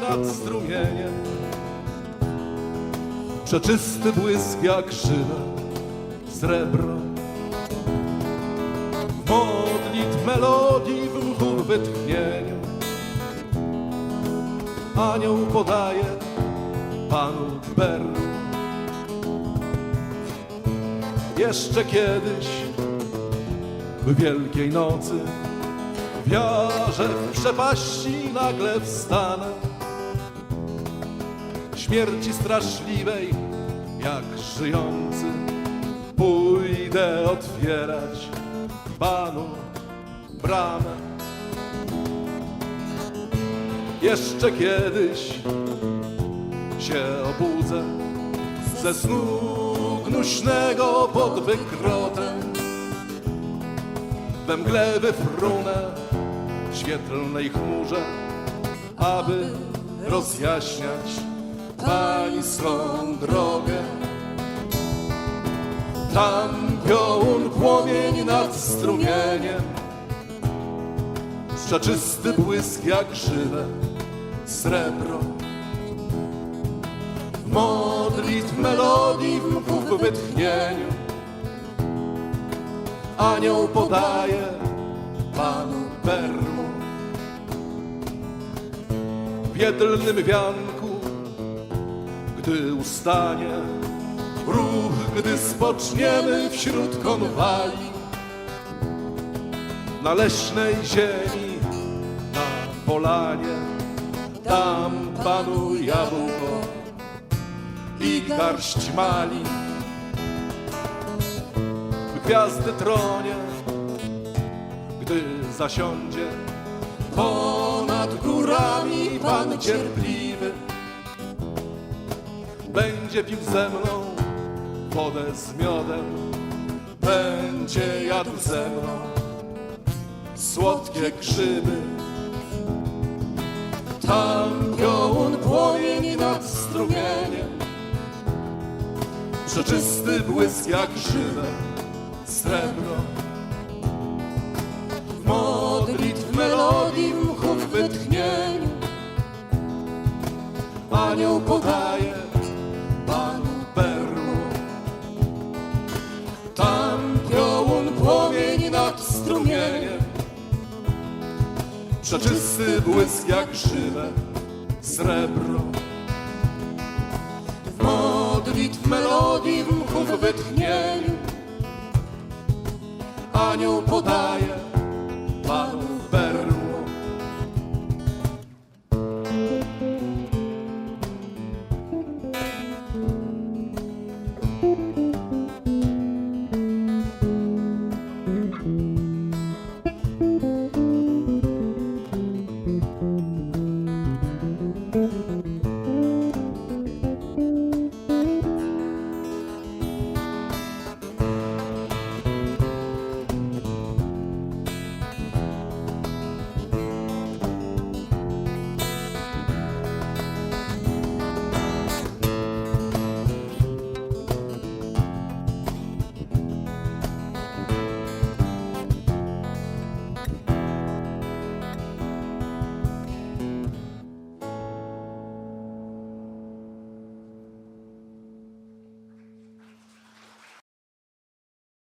nad strumieniem. Przeczysty błysk jak żywe srebro. Modlitw melodii w mchu wytchnieniu. Anioł podaje panu perłę. Jeszcze kiedyś w wielkiej nocy w jarze w przepaści nagle wstanę. Śmierci straszliwej jak żyjący pójdę otwierać panu bramę. Jeszcze kiedyś się obudzę ze snu gnuśnego pod wykrotem. We mgle wyfrunę w świetlnej chmurze, aby rozjaśniać Pani swą drogę. Tam piołun płomień nad strumieniem, przeczysty błysk jak żywe srebro. Modlitw melodii w w wytchnieniu anioł podaje W jednym wianku, gdy ustanie ruch, gdy spoczniemy wśród konwali na leśnej ziemi, na polanie, tam panu jabłko i garść mali. Gwiazdy tronie, gdy zasiądzie ponad górami Pan cierpliwy. Będzie pił ze mną wodę z miodem, będzie jadł ze mną słodkie grzyby. Tam piołun płomień nad strumieniem, przeczysty błysk jak żywe srebro. Anioł podaje panu perłu. Tam piołun płomień nad strumieniem, przeczysty błysk jak żywe srebro. W modlitw melodii w mchu w wytchnieniu anioł podaje